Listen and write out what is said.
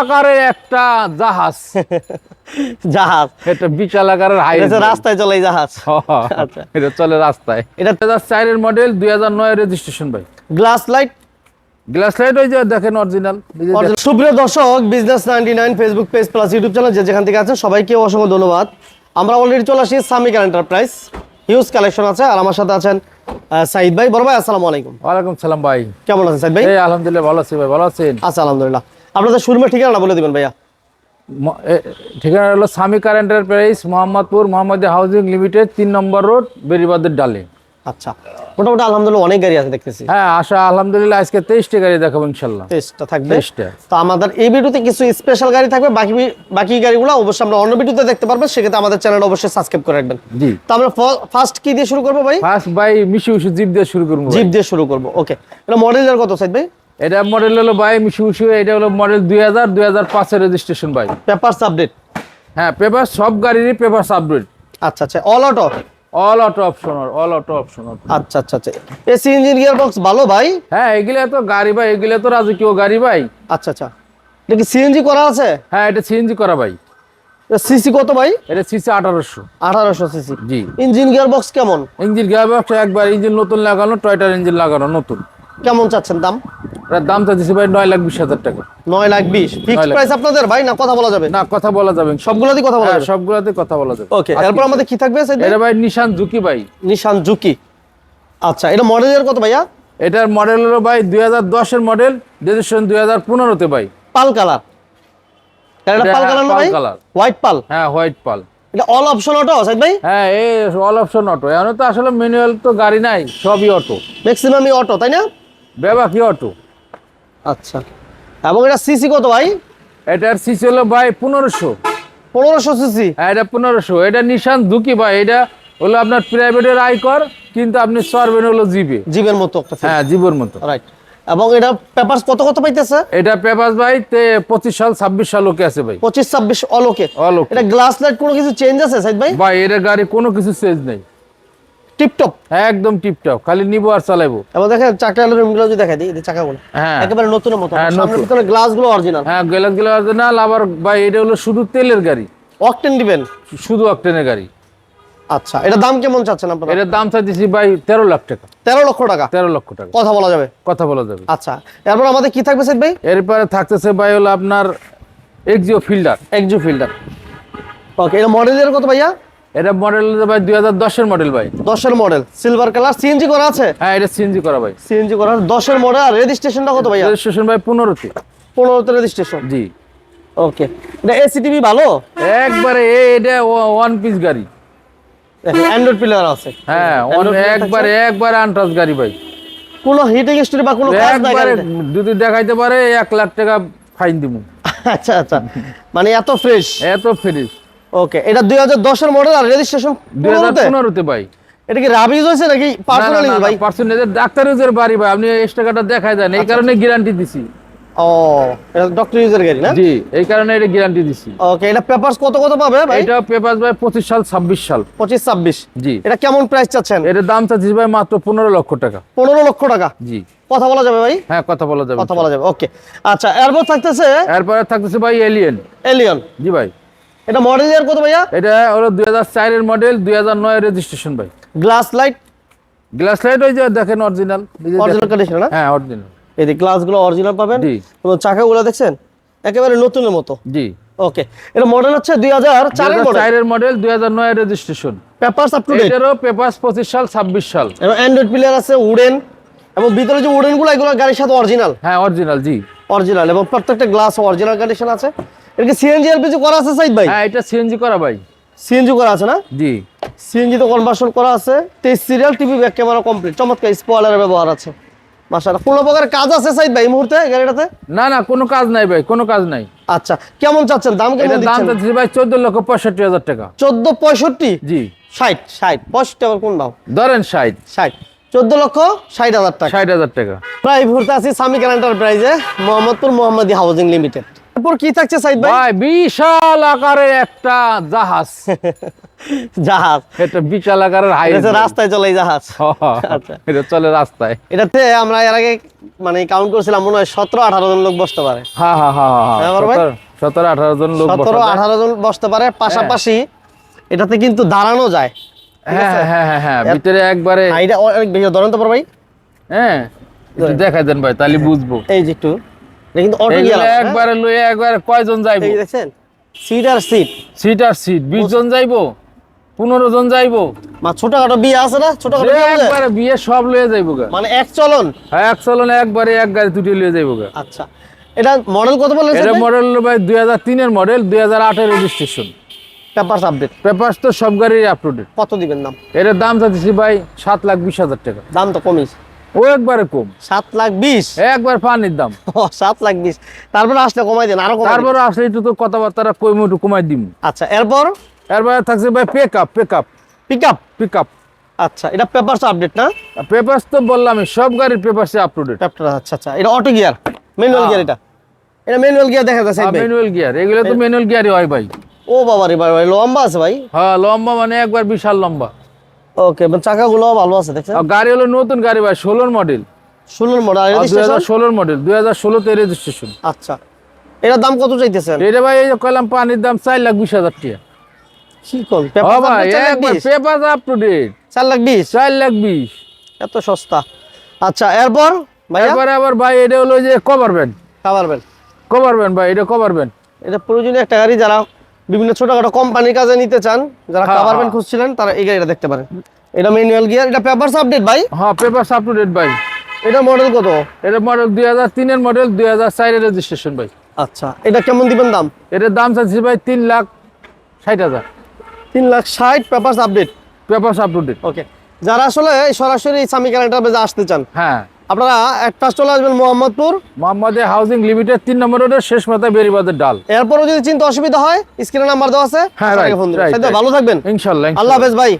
আকারের একটা জাহাজ। জাহাজ। এটা বিশাল আকারের হাই রাস্তায় চলে এই জাহাজ। আচ্ছা। এটা চলে রাস্তায়। এটা- দু হাজার মডেল দুই হাজার নয় রেজিস্ট্রেশন ভাই গ্লাস লাইট? গ্লাস লাইট ওই যে দেখেন অরিজিনাল সুপ্রিয় দর্শক business ninety nine Facebook page plus YouTube channel যে যেখান থেকে আছেন সবাইকে অসংখ্য ধন্যবাদ। আমরা অলরেডি চলে আসি সামিকার এন্টারপ্রাইজ হিউজ কালেকশন আছে। আর আমার সাথে আছেন সাইদ ভাই। বড় ভাই আসসালামু আলাইকুম। ওয়ালাইকুম সালাম ভাই। কেমন আছেন সাইদ ভাই? এই আলহামদুলিল্লাহ ভালো আছি ভাই। ভালো আছেন? আচ্ছা আলহামদুলিল্লাহ। আপনাদের শোরুমের ঠিকানা বলে দিবেন ভাইয়া। ঠিকানা হলো Swami car enterprise Mohammadpur Mohammad housing limited তিন নম্বর রোড বেরিবাদের ডালে। আচ্ছা মোটামুটি আলহামদুলিল্লাহ অনেক গাড়ি আছে দেখতেছি। হ্যাঁ আশা আলহামদুলিল্লাহ আজকে তেইশটা গাড়ি দেখাবো ইনশাল্লাহ। টেস্টটা থাকবে। তেইশটা। তো আমাদের এই ভিডিওতে কিছু স্পেশাল গাড়ি থাকবে বাকি বাকি গাড়িগুলো অবশ্যই আমরা অন্য ভিডিওতে দেখতে পারব সেক্ষেত্রে আমাদের চ্যানেল অবশ্যই সাবস্ক্রাইব করে রাখবেন। জি। তো আমরা ফার্স্ট কি দিয়ে শুরু করব ভাই? ফার্স্ট ভাই মিশু মিশু জিপ দিয়ে শুরু করব জিপ দিয়ে শুরু করব ওকে এটা মডেলের কত সাইড ভাই? এটা মডেল হলো ভাই মিশু মিশু এটা হলো মডেল দুই হাজার দুই হাজার পাঁচের রেজিস্ট্রেশন ভাই। পেপারস আপডেট হ্যাঁ পেপার সব গাড়িরই পেপার আপডেট আচ্ছা আচ্ছা all auto all auto option all auto option আচ্ছা আচ্ছা আচ্ছা। এসি ইঞ্জিন গিয়ার বক্স ভালো ভাই? হ্যাঁ এগুলা তো গাড়ি ভাই এগুলা তো রাজকীয় গাড়ি ভাই। আচ্ছা আচ্ছা। এটা কি সিএনজি করা আছে? হ্যাঁ এটা সিএনজি করা ভাই। সিসি কত ভাই? এটা সিসি আঠারোশো। আঠারোশো সিসি জি। ইঞ্জিন গিয়ার বক্স কেমন? ইঞ্জিন গিয়ার বক্স একবার ইঞ্জিন নতুন লাগানো টয়টার ইঞ্জিন লাগানো নতুন। কেমন চাচ্ছেন দাম? এটার দাম ভাই নয় লাখ বিশ হাজার টাকা। নয় লাখ বিশ। ফিক্সড প্রাইস আপনাদের? ভাই না কথা বলা যাবে? না কথা বলা যাবে। সবগুলোতেই কথা বলা হ্যাঁ যাবে? সবগুলাতে কথা বলা যাবে। ওকে এরপর আমাদের কি থাকবে এটা ভাই নিশান ভাই। নিশান জুকি আচ্ছা এটা মডেলের কত ভাইয়া? এটার মডেল হলো ভাই দুই হাজার দশের মডেল রেজিস্ট্রেশন দুই হাজার পনেরোতে ভাই। Pearl colour. এটা এটা পাল কালার না ভাই? White pearl? হ্যাঁ হোয়াইট পাল। এটা অল অপশন অটো ভাই? হ্যাঁ এই অল অপশন অটো এখন তো আসলে ম্যানুয়াল তো গাড়ি নাই সবই অটো ম্যাক্সিমামই অটো তাই না? বেবা কি অটো আচ্ছা। এবং এটা সিসি কত ভাই? এটার সিসি হলো ভাই পনেরোশো। পনেরোশো সিসি? হ্যাঁ এটা পনেরোশো। এটা নিশান ঝুঁকি ভাই। এটা হলো আপনার প্রাইভেটের আয়কর কিন্তু আপনি সরবেন হলো জিপে। জিবের মতো হ্যাঁ জীবর মতো। রাইট এবং এটা পেপারস কত কত পাইতেছে? এটা পেপার ভাই তে পঁচিশ সাল ছাব্বিশ সাল ওকে আছে ভাই। পঁচিশ ছাব্বিশ অলোকে অলোকে এটা গ্লাস লাইট কোনো কিছু চেঞ্জ আছে সাইদ ভাই? ভাই এটা গাড়ি কোনো কিছু চেঞ্জ নেই। টিপটপ? একদম টিপটপ খালি নিবো আর চালাইবো। এবং দেখেন চাকা গুলো যদি দেখাই দিই এই যে চাকাগুলো। হ্যাঁ। একেবারে নতুনের মতো। হ্যাঁ, সামনের নতুন। ভিতরে গ্লাসগুলো অরিজিনাল হ্যাঁ গেলাস গেলাস অরিজিনাল আবার ভাই এটা হলো শুধু তেলের গাড়ি। অকটেন দিবেন? শুধু অকটেনের গাড়ি। আচ্ছা এটা দাম কেমন চাচ্ছেন আপনারা? এটার দাম চাইতেছি ভাই তেরো লাখ টাকা। তেরো লক্ষ টাকা? তেরো লক্ষ টাকা। কথা বলা যাবে? কথা বলা যাবে। আচ্ছা এরপর আমাদের কি থাকবে সাইড ভাই? এরপরে থাকতেছে ভাই হলো আপনার এক্সিও ফিল্ডার এক্সু ফিল্টার ওকে এটা মডেলের কত ভাইয়া? এটা মডেল ভাই দুই হাজার দশের মডেল ভাই। দশের মডেল সিলভার কালার সিএনজি করা আছে? হ্যাঁ এটা সিএনজি করা ভাই। সিএনজি করা আছে। দশের মডেল আর রেজিস্ট্রেশনটা কত ভাইয়া? রেজিস্ট্রেশন ভাই পনেরোতে পনেরোতে রেজিস্ট্রেশন জি। ওকে এটা এসি টিভি ভালো? একবারে এটা ওয়ান পিস গাড়ি। অ্যান্ড্রয়েড প্লেয়ার আছে। হ্যাঁ একবারে একবারে আনটাস গাড়ি ভাই। কোনো হিটিং স্টোরি বা কোনো কাজ নাই? যদি দেখাইতে পারে এক লাখ টাকা ফাইন দিব আচ্ছা আচ্ছা। মানে এত ফ্রেশ এত ফ্রিজ ওকে এটা দুই হাজার দশের মডেল আর রেজিস্ট্রেশন দুই হাজার পনেরোতে ভাই। এটা কি রাবিজ হয়েছে নাকি পার্সোনালি ভাই? পার্সেন্টেজ ডাক্তার ইউজের বাড়ি ভাই আপনি এক্সট্রা কাটা দেখাই দেন এই কারণে গ্যারান্টি দিছি। ও এটা ডক্টর ইউজার গাড়ি না? জি এই কারণে এটা গ্যারান্টি দিছি। ওকে এটা পেপারস কত কত পাবে ভাই? এটা পেপার ভাই পঁচিশ সাল ছাব্বিশ সাল। পঁচিশ ছাব্বিশ। জি। এটা কেমন প্রাইস চাচ্ছেন? এটার দাম চাচ্ছি ভাই মাত্র পনেরো লক্ষ টাকা। পনেরো লক্ষ টাকা? জি। কথা বলা যাবে ভাই? হ্যাঁ কথা বলা যাবে। কথা বলা যাবে ওকে আচ্ছা এরপর থাকতেছে এরপরে থাকতেছে ভাই এলিয়েন এলিয়ন জি ভাই। এটা মডেল ইয়ার কত ভাইয়া? এটা হলো দুই হাজার চারের মডেল দুই হাজার নয় রেজিস্ট্রেশন ভাই। গ্লাস লাইট গ্লাস লাইট ওই যে দেখেন অরিজিনাল অরিজিনাল কন্ডিশন না? হ্যাঁ অরিজিনাল এই যে গ্লাসগুলো অরিজিনাল পাবেন। জি। এবং চাকাগুলো দেখছেন? একেবারে নতুনের মতো। জি। ওকে এটা মডেল হচ্ছে দুই হাজার চারের মডেল চারের মডেল দুই হাজার নয় registration papers up to date এটারও পেপার পঁচিশ সাল ছাব্বিশ সাল। এবং অ্যান্ড্রয়েড প্লেয়ার আছে উডেন এবং ভিতরে যে উডেনগুলো এগুলো গাড়ির সাথে অরিজিনাল হ্যাঁ অরিজিনাল জি। অরিজিনাল এবং প্রত্যেকটা গ্লাস অরিজিনাল কন্ডিশন আছে। এটা সিএনজি এলপিজি করা আছে সাইড ভাই? হ্যাঁ এটা সিএনজি করা ভাই। সিএনজি করা আছে না? জি। সিএনজি তো কনভার্সন করা আছে। তেইশ serial TV back camera complete চমৎকার স্পয়লারের ব্যবহার আছে। মাশাআল্লাহ। কোনো প্রকারের কাজ আছে সাইড ভাই এই মুহূর্তে গাড়িটাতে? না না কোনো কাজ নাই ভাই কোনো কাজ নাই। আচ্ছা কেমন চাচ্ছেন? দাম কেমন এটার দাম দিচ্ছেন? চাচ্ছি ভাই চোদ্দ লক্ষ পঁয়ষট্টি হাজার টাকা। চোদ্দ পঁয়ষট্টি? জি। ষাট ষাট পঁয়ষট্টি আবার কোন দাম? ধরেন ষাট। ষাট। চোদ্দ লক্ষ ষাট হাজার টাকা। ষাট হাজার টাকা। প্রায় মুহূর্তে আছি সামিকার এন্টারপ্রাইজে মোহাম্মদপুর মোহাম্মদী হাউজিং লিমিটেড। তারপর কি থাকছে সাইদ ভাই? ভাই বিশাল আকারের একটা জাহাজ। জাহাজ। এটা বিশাল আকারের হাই রাস্তায় চলে জাহাজ। আচ্ছা। এটা চলে রাস্তায়। এটাতে আমরা এর আগে মানে কাউন্ট করেছিলাম মনে হয় সতেরো আঠারো জন লোক বসতে পারে। হ্যাঁ হ্যাঁ হ্যাঁ হ্যাঁ হ্যাঁ? সতেরো- আঠারো জন লোক সতেরো আঠারো জন বসতে পারে। পাশাপাশি এটাতে কিন্তু দাঁড়ানো যায়। হ্যাঁ হ্যাঁ হ্যাঁ হ্যাঁ। ভিতরে একবারে এটা অনেক বেশি। ধরেন তো ভাই। হ্যাঁ একটু দেখাই দেন ভাই তাহলে বুঝব। এই যে একটু। কিন্তু অটো গিয়ার একবারে লইয়ে একবারে কয়জন যাইবো? এই দেখছেন সিট আর সিট সিট আর সিট বিশ জন যাইবো? পনেরো জন যাইবো? মা ছোটখাটো বিয়ে আছে না? ছোটখাটো বিয়ে একবারে বিয়ে সব যাইবো গা। মানে এক চলন? হ্যাঁ এক চলনে একবারে এক গাড়ি দুটি যাইবো গা। আচ্ছা এটা মডেল কত বললেন এটা মডেল ভাই দুই হাজার তিনের মডেল দুই হাজার আটের রেজিস্ট্রেশন পেপারস আপডেট পেপার্স তো সব গাড়ির আপ টু কত দিবেন দাম? এটার দাম চাচ্ছি ভাই সাত লাখ বিশ হাজার টাকা। দাম তো কমিস ও একবারে কম। সাত লাখ বিশ? একবার পানির দাম। সাত লাখ বিশ। তারপরে আসলে কমাই দেন আরও তারপরে আসলে একটু তো কথাবার্তা কইমো একটু কমাই দিম। আচ্ছা এরপর? এরপরে থাকছে ভাই pack up pack up pick up pick up আচ্ছা এটা পেপারস আপডেট না? পেপার্স তো বললামই সব গাড়ির পেপার্সে আপ টু ডেট আচ্ছা আচ্ছা এটা অটো গিয়ার ম্যানুয়াল গিয়ার এটা? এটা ম্যানুয়াল গিয়ার দেখা যাচ্ছে ম্যানুয়াল গিয়ার এগুলো তো ম্যানুয়াল গিয়ারই হয় ভাই। ও বাবা রে ভাই লম্বা আছে ভাই। হ্যাঁ লম্বা মানে একবার বিশাল লম্বা। ওকে চাকাগুলো ভালো আছে দেখছেন? গাড়ি হলো নতুন গাড়ি ভাই ষোলোর মডেল ষোলোর মডেল দুই হাজার ষোলোর মডেল দুই হাজার ষোলোতে রেজিস্ট্রেশন আচ্ছা। এটার দাম কত চাইতেছেন? এটা ভাই এই যে পানির দাম চার লাখ বিশ হাজার টাকা। কি কল? পেপার আপ টু ডেট চার লাখ বিশ? চার লাখ বিশ? এত সস্তা। আচ্ছা এরপর এরপরে আবার ভাই এটা হলো যে কভার ব্যান্ড খাবার বেল কভার ব্যান্ড ভাই এটা কভার ব্যান্ড এটা প্রয়োজনীয় একটা গাড়ি যারা বিভিন্ন ছোটখাটো কোম্পানির কাজে নিতে চান যারা হ্যাঁ, কাভার হ্যাঁ। ব্যান্ড খুঁজছিলেন তারা এই গাড়িটা দেখতে পারেন। এটা ম্যানুয়াল গিয়ার এটা পেপারস আপডেট ভাই? হ্যাঁ পেপার আপ টু ডেট ভাই। এটা মডেল কত? এটা মডেল দুই হাজার তিনের মডেল দুই হাজার চারের রেজিস্ট্রেশন ভাই। আচ্ছা এটা কেমন দিবেন দাম? এটার দাম চাচ্ছি ভাই তিন লাখ ষাট হাজার। তিন লাখ ষাট papers update paper up to date okay যারা আসলে সরাসরি সামি বেজে আসতে চান হ্যাঁ। আপনারা এক একটা চলে আসবেন মোহাম্মদপুর। মোহাম্মদে হাউজিং লিমিটেড তিন নম্বর রোডের শেষ মাথায় বেরিবাদের ডাল। এরপরও যদি চিন্তা অসুবিধা হয় স্ক্রিনে নাম্বার দেওয়া আছে হ্যাঁ. ভালো থাকবেন। ইনশাল্লাহ আল্লাহ হাফেজ ভাই।